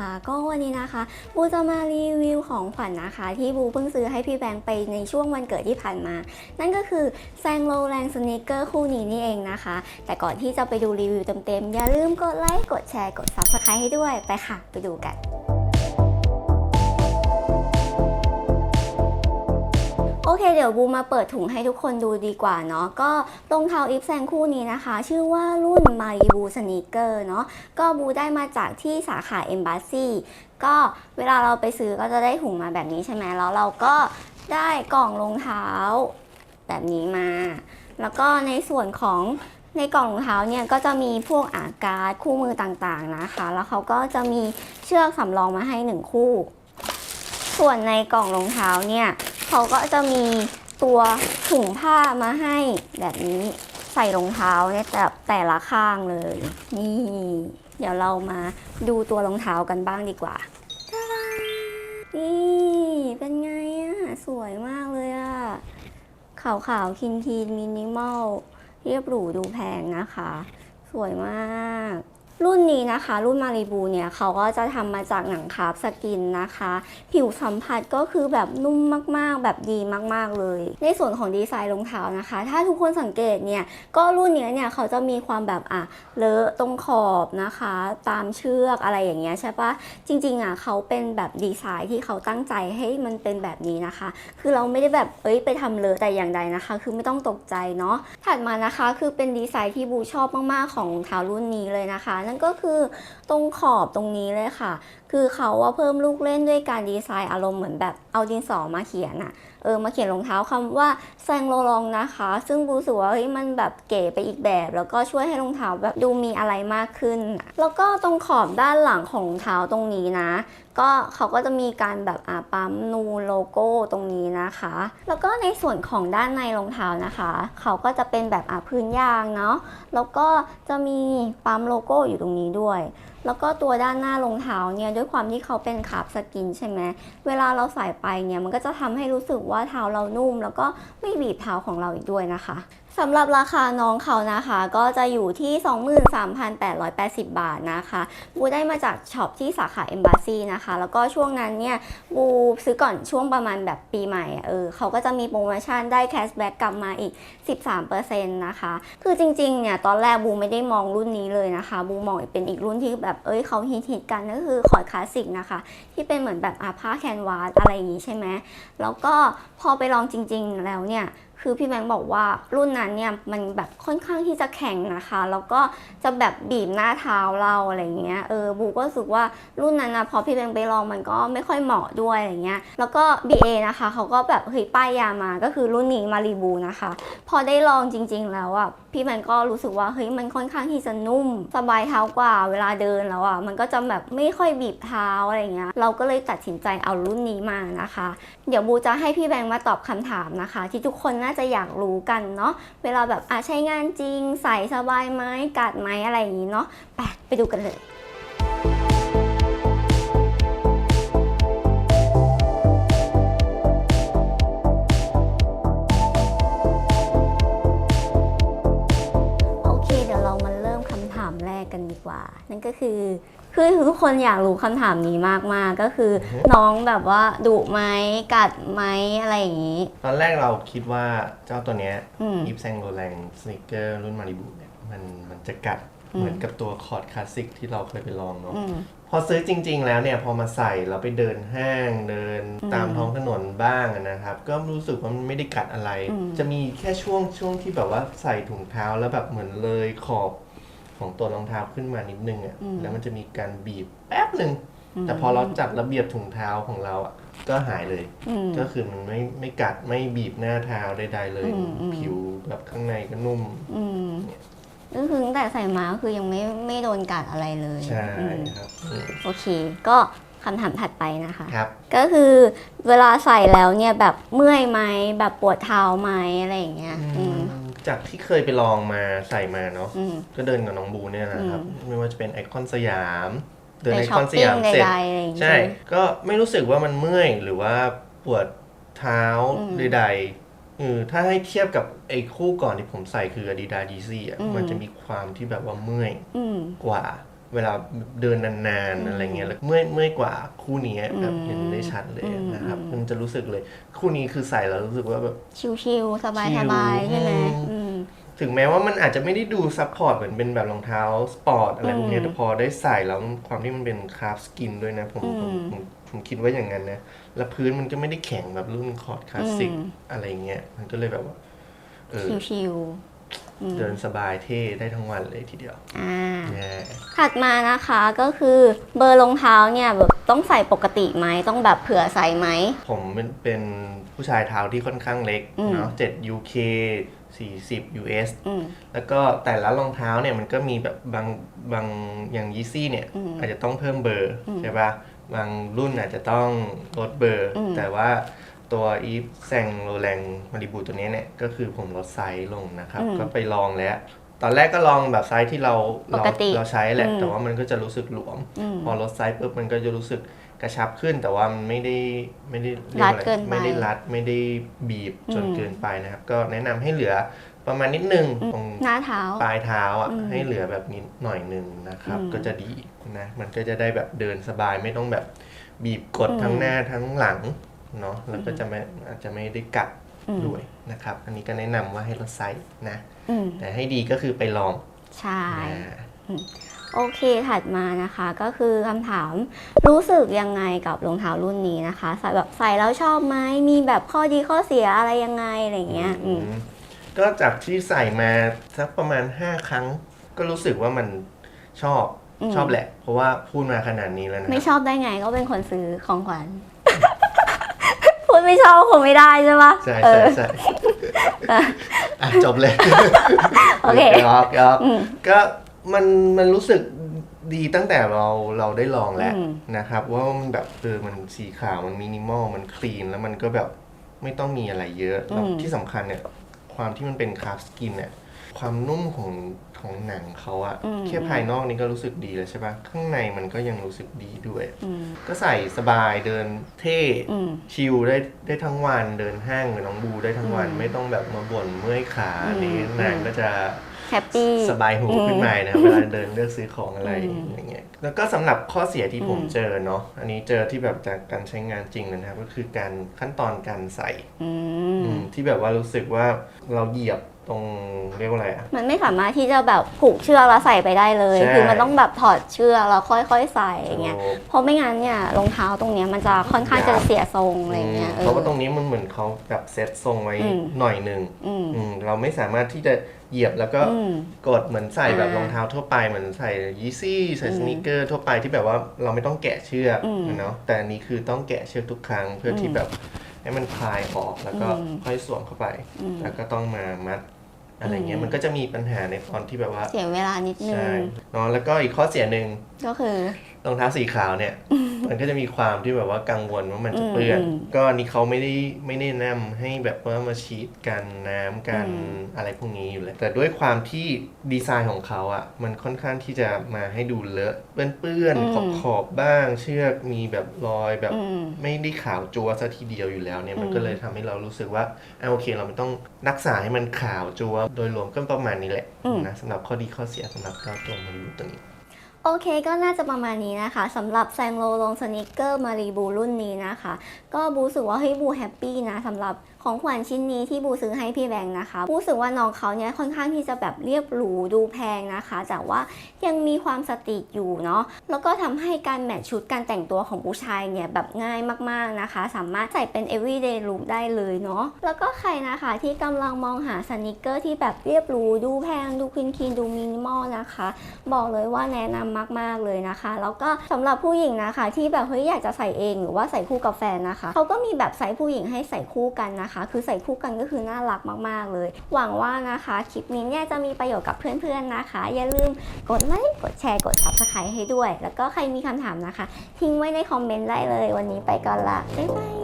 ค่ะก็วันนี้นะคะบูจะมารีวิวของขวัญนะคะ ที่บูเพิ่งซื้อให้พี่แบงค์ไปในช่วงวันเกิดที่ผ่านมา นั่นก็คือแซงโลแรงสนิเกอร์คู่นี้นี่เองนะคะ แต่ก่อนที่จะไปดูรีวิวเต็มๆอย่าลืมกดไลค์กดแชร์กด Subscribe ให้ด้วยไปค่ะ ไปดูกัน อเค เดี๋ยวบูมาเปิดถุงให้ทุกคนดูดีกว่าเนาะก็รองเท้าอิฟแซงคู่นี้นะคะ ชื่อว่ารุ่นมาริบูสนีเกอร์เนาะก็บูได้มาจากที่สาขาเอมบ s สซีก็เวลาเราไปซื้อก็จะได้ถุงมาแบบนี้ใช่ไหมแล้วเราก็ได้กล่องรองเท้า แบบนี้มา แล้วก็ในส่วนของในกล่องรองเท้าเนี่ยก็จะมีพวกอาการดคู่มือต่างๆนะคะ แล้วเขาก็จะมีเชือกสำรองมาให้หนึ่งคู่ ส่วนในกล่องรองเท้าเนี่ย เขาก็จะมีตัวถุงผ้ามาให้แบบนี้ใส่รองเท้าเนี่ยแต่แต่ละข้างเลย นี่ เดี๋ยวเรามาดูตัวรองเท้ากันบ้างดีกว่าตาานี่เป็นไงอะสวยมากเลยอะขาวขาวๆคินคีนมินิมอล เรียบหรูดูแพงนะคะ สวยมาก รุ่นนี้นะคะ รุ่นมาริบูเนี่ยเขาก็จะทำมาจากหนังคาร์บสกินนะคะ ผิวสัมผัสก็คือแบบนุ่มมากๆ แบบดีมากๆเลย ในส่วนของดีไซน์รองเท้านะคะ ถ้าทุกคนสังเกตเนี่ยก็รุ่นนี้เนี่ยเขาจะมีความแบบอะเลอะตรงขอบนะคะ ตามเชือกอะไรอย่างเงี้ยใช่ปะจริงๆอะเขาเป็นแบบดีไซน์ที่เขาตั้งใจให้มันเป็นแบบนี้นะคะ คือเราไม่ได้แบบเอ้ยไปทำเลอะแต่อย่างใดนะคะ คือไม่ต้องตกใจเนาะถัดมานะคะคือเป็นดีไซน์ที่บูชอบมากๆของรองเท้ารุ่นนี้เลยนะคะนั่นก็คือตรงขอบตรงนี้เลยค่ะ คือเขาว่าเพิ่มลูกเล่นด้วยการดีไซน์อารมณ์เหมือนแบบเอาดินสอมาเขียนอะเออมาเขียนรองเท้าคำว่าแซงโลลองนะคะ ซึ่งบูรู้สึกว่าเฮ้ยมันแบบเก๋ไปอีกแบบ แล้วก็ช่วยให้รองเท้าแบบดูมีอะไรมากขึ้น แล้วก็ตรงขอบด้านหลังของรองเท้าตรงนี้นะ ก็เขาก็จะมีการแบบอาปั๊มนูโลโก้ตรงนี้นะคะ แล้วก็ในส่วนของด้านในรองเท้านะคะ เขาก็จะเป็นแบบอาพื้นยางเนาะแล้วก็จะมีปั๊มโลโก้อยู่ตรงนี้ด้วยแล้วก็ตัวด้านหน้ารองเท้าเนี่ยด้วยความที่เขาเป็นคาร์บสกินใช่ไหมเวลาเราใส่ไปเนี่ยมันก็จะทำให้รู้สึกว่าเท้าเรานุ่ม แล้วก็ไม่บีบเท้าของเราอีกด้วยนะคะ สำหรับราคาน้องเขานะคะ ก็จะอยู่ที่ 23,880 บาทนะคะ บูได้มาจากช็อปที่สาขา e m b a s s y นะคะ แล้วก็ช่วงนั้นเนี่ย บูซื้อก่อนช่วงประมาณแบบปีใหม่เออเขาก็จะมีโปรโมชั่นได้แคชแบ็กกลับมาอีก 13%นะคะ คือจริงๆเนี่ย ตอนแรกบูไม่ได้มองรุ่นนี้เลยนะคะ บูมองเป็นอีกรุ่นที่แบบเอ้ยเขาฮิตๆกันก็คือคอร์ดคลาสสิกนะคะ ที่เป็นเหมือนแบบอาผ้าแคนวาสอะไรอย่างนี้ใช่ไหมแล้วก็พอไปลองจริง ๆ แล้วเนี่ย คือพี่แบงค์บอกว่ารุ่นนั้นเนี่ยมันแบบค่อนข้างที่จะแข็งนะคะ แล้วก็จะแบบบีบหน้าเท้าเราอะไรเงี้ยเออบูก็รู้สึกว่ารุ่นนั้นนะพอพี่แบงค์ไปลองมันก็ไม่ค่อยเหมาะด้วยอะไรเงี้ยแล้วก็ BA นะคะเขาก็แบบเฮ้ยป้ายยามาก็คือรุ่นนี้มารีบูนะคะ พอได้ลองจริง ๆ แล้วอะพี่แมนก็รู้สึกว่าเฮ้ยมันค่อนข้างที่จะนุ่ม สบายเท้ากว่าเวลาเดินแล้วอะมันก็จะแบบไม่ค่อยบีบเท้าอะไรเงี้ยเราก็เลยตัดสินใจเอารุ่นนี้มานะคะ เดี๋ยวบูจะให้พี่แบงค์มาตอบคำถามนะคะ ที่ทุกคนน่าาจะอยากรู้กันเนาะเวลาแบบอะใช้งานจริง ใส่สบายไหมกัดไหมอะไรอย่างนี้เนาะไปไปดูกันเลยโอเคเดี๋ยวเรามาเริ่มคำถามแรกกันดีกว่า นั่นก็คือ คือทุกคนอยากรู้คำถามนี้มากๆ ก็คือ น้องแบบว่าดุไหมกัดไหมอะไรอย่างนี้ ตอนแรกเราคิดว่าเจ้าตัวเนี้ยอืม ยิปแซงโรแรงสนิเกอร์รุ่นมาริบูเนี่ยมันมันจะกัดอืมเหมือนกับตัวคอร์ดคลาสสิกที่เราเคยไปลองเนาะ อืม พอซื้อจริง ๆ แล้วเนี่ยพอมาใส่แล้วไปเดินห้างเดินอืมตามท้องถนนบ้างอะนะครับ ก็รู้สึกว่ามันไม่ได้กัดอะไรอืมจะมีแค่ช่วงช่วงที่แบบว่าใส่ถุงเท้าแล้วแบบเหมือนเลยขอบ ของตัวรองเท้าขึ้นมานิดนึงอะ่ะแล้วมันจะมีการบีบแป๊บหนึ่งแต่พอเราจัดระเบียบถุงเท้าของเราอะก็หายเลย อืม ก็คือมันไม่ไม่กัดไม่บีบหน้าเท้าใดๆเลย อืมอืม ผิวแบบข้างในก็นุ่ม อืมก็คือตั้งแต่ใส่มาก็คือยังไม่ไม่โดนกัดอะไรเลยใช่อืมครับอืมโอเค ก็คำถามถัดไปนะคะ ครับ ก็คือเวลาใส่แล้วเนี่ยแบบเมื่อยไหมแบบปวดเท้าไหมอะไรอย่างเงี้ยอืม จากที่เคยไปลองมาใส่มาเนาะอืม ก็เดินกับน้องบูเนี่ยนะครับอืมไม่ว่าจะเป็นไอคอนสยาม เดินไปไอช้คออปนสปิ้งยามใเสร็จดๆอะไรอย่างเงี้ย ใช่ ก็ไม่รู้สึกว่ามันเมื่อยหรือว่าปวดเท้าอืมใดๆเออถ้าให้เทียบกับไอ้คู่ก่อนที่ผมใส่คือ Adidas Yeezy อะ อืม มันจะมีความที่แบบว่าเมื่อยอืม กว่า เวลาเดินนานๆอะไรเงี้ยแล้วเมื่อยเมื่อยกว่าคู่นี้แบบอืมเห็นได้ชัดเลยอืมนะครับอืมมันจะรู้สึกเลย คู่นี้คือใส่แล้วรู้สึกว่าแบบชิลๆสบายชิสลบายใช่ไหมอืมอืมถึงแม้ว่ามันอาจจะไม่ได้ดูซัพพอร์ตเหมือนเป็นแบบรองเท้าสปอร์ตอะไรพวกเนี้ยอืมแต่พอได้ใส่แล้วความที่มันเป็นคราฟสกินด้วยนะผมผมอืมผมผมคิดว่าอย่างนั้นนะ แล้วพื้นมันก็ไม่ได้แข็งแบบรุ่นคอร์ดคลาสสิกอืมอะไรเงี้ยมันก็เลยแบบว่าเออชิลๆอืม เดินสบายเท่ได้ทั้งวันเลยทีเดียวอ่านะถัดมานะคะก็คือเบอร์รองเท้าเนี่ยแบบต้องใส่ปกติไหมต้องแบบเผื่อใส่ไหม ผมเป็นเป็นผู้ชายเท้าที่ค่อนข้างเล็กอืมเนาะ7 UK 40 US อืมแล้วก็แต่ละรองเท้าเนี่ยมันก็มีแบบบางบางอย่างยีซี่เนี่ยอืมอาจจะต้องเพิ่มเบอร์อืมใช่ปะบางรุ่นอาจจะต้องลดเบอร์อืมแต่ว่า ตัวอีฟแซงโรแรงมาริบูตัวเนี้ยเนี่ย ก็คือผมลดไซส์ลงนะครับก็ไปลองแล้ว ตอนแรกก็ลองแบบไซส์ที่เราปเรากติเราใช้แหละ อืม แต่ว่ามันก็จะรู้สึกหลวม อืม พอลดไซส์ปุ๊บมันก็จะรู้สึกกระชับขึ้น แต่ว่ามันไม่ได้ไม่ได้เรียรัว่าดอะไรเกินไปไม่ได้รัดไม่ได้บีบจนอืม เกินไปนะครับ ก็แนะนำให้เหลือประมาณนิดนึงตรง หน้าเท้า ปลายเท้าอะอืมให้เหลือแบบนิดหน่อยหนึ่งนะครับ อืมก็จะดีนะมันก็จะได้แบบเดินสบายไม่ต้องแบบบีบกดอืม ทั้งหน้าทั้งหลัง เนาะแล้วก็จะไม่อาจจะไม่ได้กัดอืมด้วยนะครับ อันนี้ก็แนะนำว่าให้ลดไซส์นะ อืมแต่ให้ดีก็คือไปลองใช่ นะ โอเคถัดมานะคะก็คือคำถามรู้สึกยังไงกับรองเท้ารุ่นนี้นะคะใส่แบบใส่แล้วชอบไหมมีแบบข้อดีข้อเสียอะไรยังไงอะไรเงี้ยอืมอืม ก็จากที่ใส่มาสักประมาณ 5 ครั้ง ก็รู้สึกว่ามันชอบอืม ชอบแหละ เพราะว่าพูดมาขนาดนี้แล้วนะไม่ชอบได้ไงก็เป็นคนซื้อของขวัญพูด ไม่ชอบคงไม่ได้ใช่ปะใช่เอใช่อใช่อะจบเลยโอเคยอกยอกอืมก็มันมันรู้สึกดีตั้งแต่เราเราได้ลองแล้วอืมนะครับ ว่ามันแบบเออมันสีขาวมันมินิมอลมันคลีนแล้วมันก็แบบไม่ต้องมีอะไรเยอะแล้วที่สำคัญเนี่ย ความที่มันเป็นคราฟสกินเนี่ย ความนุ่มของ ของหนังเขาอะแค่ภายนอกนี่ก็รู้สึกดีแล้วใช่ปะข้างในมันก็ยังรู้สึกดีด้วยอืมก็ใส่สบายเดินเท่อืมชิลได้ได้ทั้งวันเดินห้างกับน้องบูได้ทั้งวันอืมไม่ต้องแบบมาบ่นเมื่อยขาอืมนี้นางก็จะแฮปปี้สบายหูอืมขึ้นมานะครับเวลาเดินเลือกซื้อของอะไรอืมอย่างเงี้ยแล้วก็สำหรับข้อเสียที่ผมอืมเจอเนาะอันนี้เจอที่แบบจากการใช้งานจริงเลยนะครับก็คือการขั้นตอนการใส่อืมอืมที่แบบว่ารู้สึกว่าเราเหยียบ ตรงเรียกว่าอะไรอะมันไม่สามารถที่จะแบบผูกเชือกแล้วใส่ไปได้เลย ใช่คือมันต้องแบบถอดเชือกแล้วค่อยๆใส่อย่างเงี้ยโอ้เพราะไม่งั้นเนี่ยรองเท้าตรงเนี้ยมันจะค่อนข้างจะเสียทรงอะไรเงี้ยเพราะว่าตรงนี้มันเหมือนเขาแบบเซตทรงไว้อืม หน่อยหนึ่งอืมอืมเราไม่สามารถที่จะเหยียบแล้วก็อืม กดเหมือนใส่แบบอ่ารองเท้าทั่วไปเหมือนใส่ยีซี่ใส่อืมสนิเกอร์ทั่วไปที่แบบว่าเราไม่ต้องแกะเชือกอืมเนาะแต่อันนี้คือต้องแกะเชือกทุกครั้งเพื่ออมที่แบบให้มันคลายออกแล้วก็อืมค่อยสวมเข้าไป อืม แล้วก็ต้องมามัด อะไรเงี้ยอืมมันก็จะมีปัญหาในตอนที่แบบว่าเสียเวลานิดนึใช่งเนาะแล้วก็อีกข้อเสียหนึ่งก็คือ รองเท้าสีขาวเนี่ย มันก็จะมีความที่แบบว่ากังวลว่ามันจะเปื้อนอืมก็อันนี้เขาไม่ได้ไม่ได้แนะนำให้แบบว่ามาฉีดกันน้ำกันอืมอะไรพวกนี้อยู่แล้วแต่ด้วยความที่ดีไซน์ของเขาอะ่ะ มันค่อนข้างที่จะมาให้ดูเลอะเปื้อนๆขอบขอบๆบ้าง เชือกมีแบบรอยแบบอืมไม่ได้ขาวจัวซะทีเดียวอยู่แล้วเนี่ยมันอืมก็เลยทำให้เรารู้สึกว่าอะโอเค เราไม่ต้องรักษาให้มันขาวจัวโดยรวมก็ประมาณนี้แหละนะสำหรับข้อดีข้อเสียสำหรับเจ้าตัวมาริบูตัวนี้ โอเคก็น่าจะประมาณนี้นะคะสำหรับแซงโลลงสนิเกอร์มารีบูรุ่นนี้นะคะ ก็บูสึกว่าเฮ้ยบูแฮปปี้นะสำหรับของขวัญชิ้นนี้ที่บูซื้อให้พี่แบงค์นะคะบูสึกว่าน้องเขาเนี่ยค่อนข้างที่จะแบบเรียบหรูดูแพงนะคะ แต่ว่ายังมีความสตรีทอยู่เนาะแล้วก็ทำให้การแมทชุดการแต่งตัวของผู้ชายเนี่ยแบบง่ายมากๆนะคะ สามารถใส่เป็น everyday look ได้เลยเนาะแล้วก็ใครนะคะที่กำลังมองหาสนิเกอร์ที่แบบเรียบหรูดูแพงดูคลีนคีนดูมินิมอลนะคะ บอกเลยว่าแนะนำมาก ๆเลยนะคะ แล้วก็สำหรับผู้หญิงนะคะที่แบบเฮ้ยอยากจะใส่เองหรือว่าใส่คู่กับแฟนนะคะเขาก็มีแบบไซส์ผู้หญิงให้ใส่คู่กันนะคะ คือใส่คู่กันก็คือน่ารักมาก ๆ เลย หวังว่านะคะคลิปนี้เนี่ยจะมีประโยชน์กับเพื่อนๆนะคะ อย่าลืมกดไลค์กดแชร์กด subscribe ให้ด้วย แล้วก็ใครมีคำถามนะคะ ทิ้งไว้ในคอมเมนต์ได้เลย วันนี้ไปก่อนละบ๊ายบาย